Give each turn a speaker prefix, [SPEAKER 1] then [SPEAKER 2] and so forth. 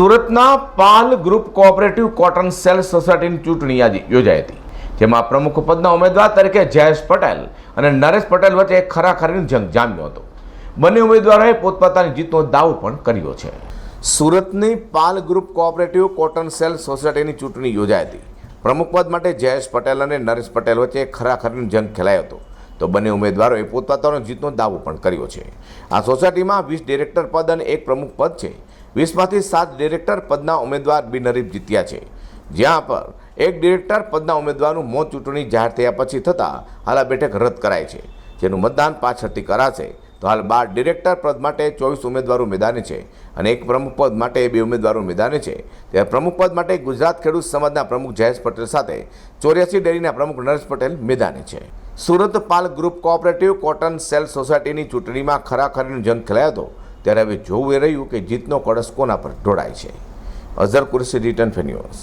[SPEAKER 1] સુરતના Pal group cooperative cotton sale સોસાયટીની ચૂંટણી આજે યોજાઈ હતી, જેમાં પ્રમુખ પદના ઉમેદવાર તરીકે જયેશ પટેલ અને નરેશ પટેલ વચ્ચે ખરાખરીનો જંગ જામ્યો હતો. બંને ઉમેદવારોએ પોતપોતાની જીતનો દાવો પણ કર્યો છે. સુરતની Pal group cooperative cotton sale સોસાયટીની ચૂંટણી યોજાઈ હતી. પ્રમુખ પદ માટે જયેશ પટેલ અને નરેશ પટેલ વચ્ચે ખરાખરીનો જંગ ખેલાયો હતો. તો બંને ઉમેદવારોએ પોતપોતાનો જીતનો દાવો પણ કર્યો છે. આ સોસાયટીમાં વીસ ડિરેક્ટર પદ અને એક પ્રમુખ પદ છે. વીસમાંથી સાત ડિરેક્ટર પદના ઉમેદવાર બિનહરીફ જીત્યા છે. જ્યાં પર એક ડિરેક્ટર પદના ઉમેદવારનું મોત ચૂંટણી જાહેર થયા પછી થતાં હાલ બેઠક રદ કરાય છે. જેનું મતદાન પાછળથી કરાશે. તો હાલ બાર ડિરેક્ટર પદ માટે ચોવીસ ઉમેદવારો મેદાને છે અને એક પ્રમુખ પદ માટે બે ઉમેદવારો મેદાને છે. ત્યારે પ્રમુખ પદ માટે ગુજરાત ખેડૂત સમાજના પ્રમુખ જયેશ પટેલ સાથે ચોર્યાસી ડેરીના પ્રમુખ નરેશ પટેલ મેદાને છે. Surat Pal group cooperative cotton sale સોસાયટીની ચૂંટણીમાં ખરાખરીનો જંગ ખેલાયો હતો. ત્યારે હવે જોવું એ રહ્યું કે જીતનો કળશ કોના પર ઢોળાય છે. અઝર કુરશી, રિટર્ન ફેન્યુઅર્સ